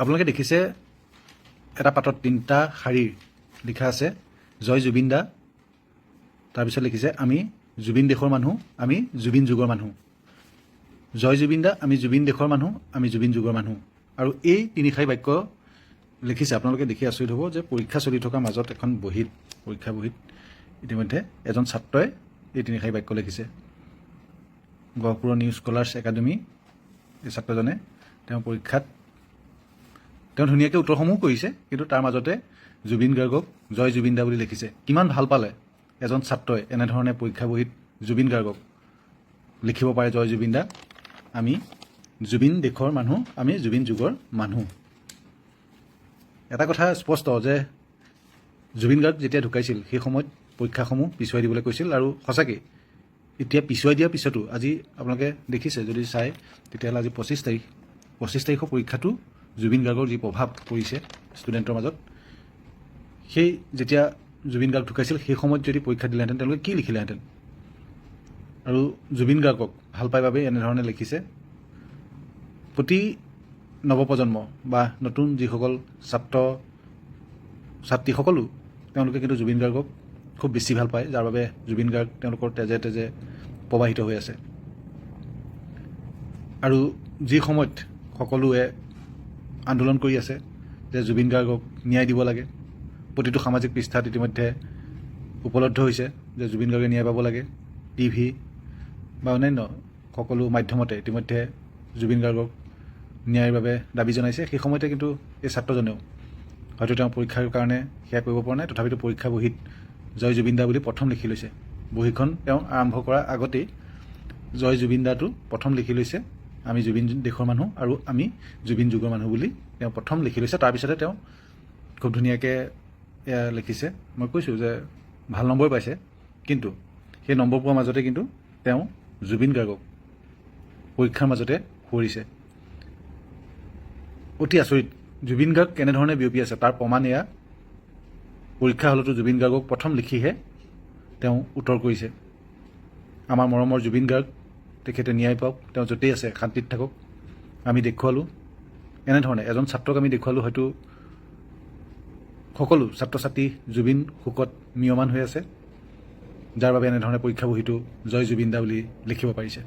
আপোনালোকে দেখিছে, এটা পাতত তিনিটা শাৰীৰ লিখা আছে, জয় জুবিন দা। তাৰপিছত লিখিছে, আমি জুবিন দেশৰ মানুহ, আমি জুবিন যুগৰ মানুহ। জয় জুবিন দা, আমি জুবিন দেশৰ মানুহ, আমি জুবিন যুগৰ মানুহ। আৰু এই তিনিশাৰী বাক্য লিখিছে, আপোনালোকে দেখি আচৰিত হ'ব যে পৰীক্ষা চলি থকাৰ মাজত এখন বহীত, পৰীক্ষা বহীত ইতিমধ্যে এজন ছাত্ৰই এই তিনিশাৰী বাক্য লিখিছে। গহপুৰৰ নিউ স্কলাৰ্ছ একাডেমী, এই ছাত্ৰজনে তেওঁ পৰীক্ষাত তেওঁ ধুনীয়াকৈ উত্তৰসমূহ কৰিছে কিন্তু তাৰ মাজতে জুবিন গাৰ্গক জয় জুবিন দা বুলি লিখিছে। কিমান ভাল পালে এজন ছাত্ৰই এনেধৰণে পৰীক্ষা বহীত জুবিন গাৰ্গক লিখিব পাৰে জয় জুবিন দা। আমি জুবিন দেশৰ মানুহ আমি জুবিন যুগৰ মানুহ। এটা কথা স্পষ্ট যে জুবিন গাৰ্গ যেতিয়া ঢুকাইছিল সেই সময়ত পৰীক্ষাসমূহ পিছুৱাই দিবলৈ কৈছিল আৰু সঁচাকৈ এতিয়া পিছুৱাই দিয়াৰ পিছতো আজি আপোনালোকে দেখিছে যদি চাই তেতিয়াহ'লে আজি পঁচিছ তাৰিখ পঁচিছ তাৰিখৰ পৰীক্ষাটো জুবিন গাৰ্গৰ যি প্ৰভাৱ পৰিছে ষ্টুডেণ্টৰ মাজত, সেই যেতিয়া জুবিন গাৰ্গ ঢুকাইছিল, সেই সময়ত যদি পৰীক্ষা দিলেহেঁতেন, তেওঁলোকে কি লিখিলেহেঁতেন? আৰু জুবিন গাৰ্গক ভালো পাই বাবেই এনেধৰণে লিখিছে, প্ৰতি নৱপ্ৰজন্ম বা নতুন যিসকল ছাত্ৰ, ছাত্ৰীসকলো তেওঁলোকে কিন্তু জুবিন গাৰ্গক খুব বেছি ভালো পায়, যাৰ বাবে জুবিন গাৰ্গ তেওঁলোকৰ তেজে তেজে প্ৰবাহিত হৈ আছে। আৰু যি সময়ত সকলোৱে আন্দোলন কৰি আছে, যে জুবিন গাৰ্গক ন্যায় দিব লাগে। প্ৰতিটো সামাজিক পৃষ্ঠাত ইতিমধ্যে উপলব্ধ হৈছে যে জুবিন গাৰ্গে ন্যায় পাব লাগে। টিভি বা অন্যান্য সকলো মাধ্যমতে ইতিমধ্যে জুবিন গাৰ্গক ন্যায়ৰ বাবে দাবি জনাইছে। সেই সময়তে কিন্তু এই ছাত্ৰজনেও হয়তো তেওঁ পৰীক্ষাৰ কাৰণে সেয়া কৰিব পৰা নাই। তথাপিতো পৰীক্ষা বহীত জয় জুবিন দা বুলি প্ৰথম লিখি লৈছে। বহীখন তেওঁ আৰম্ভ কৰাৰ আগতেই জয় জুবিন দাটো প্ৰথম লিখি লৈছে। আমি জুবিন দেশৰ মানুহ আৰু আমি জুবিন যুগৰ মানুহ বুলি তেওঁ প্ৰথম লিখি লৈছে। তাৰপিছতে তেওঁ খুব ধুনীয়াকৈ এয়া লিখিছে। মই কৈছোঁ যে ভালো নম্বৰ পাইছে, কিন্তু সেই নম্বৰ পোৱাৰ মাজতে কিন্তু তেওঁ জুবিন গাৰ্গক পৰীক্ষাৰ মাজতে সুঁৱৰিছে। অতি আচৰিত, জুবিন গাৰ্গ কেনেধৰণে বিয়পি আছে, তাৰ প্ৰমাণ এয়া, পৰীক্ষা হলতো জুবিন গাৰ্গক প্ৰথম লিখিহে তেওঁ উত্তৰ কৰিছে। আমাৰ মৰমৰ জুবিন গাৰ্গ তেখেতে ন্যায় পাওক তেওঁ য'তেই আছে, শান্তিত থাকক। আমি দেখুৱালোঁ। এনেধৰণে এজন ছাত্ৰক আমি দেখুৱালোঁ, হয়তো সকলো ছাত্ৰ ছাত্ৰী জুবিন শোকত মিয়মান হৈ আছে, যাৰ বাবে এনেধৰণে পৰীক্ষা বহীটো জয় জুবিন দা বুলি লিখিব পাৰিছে।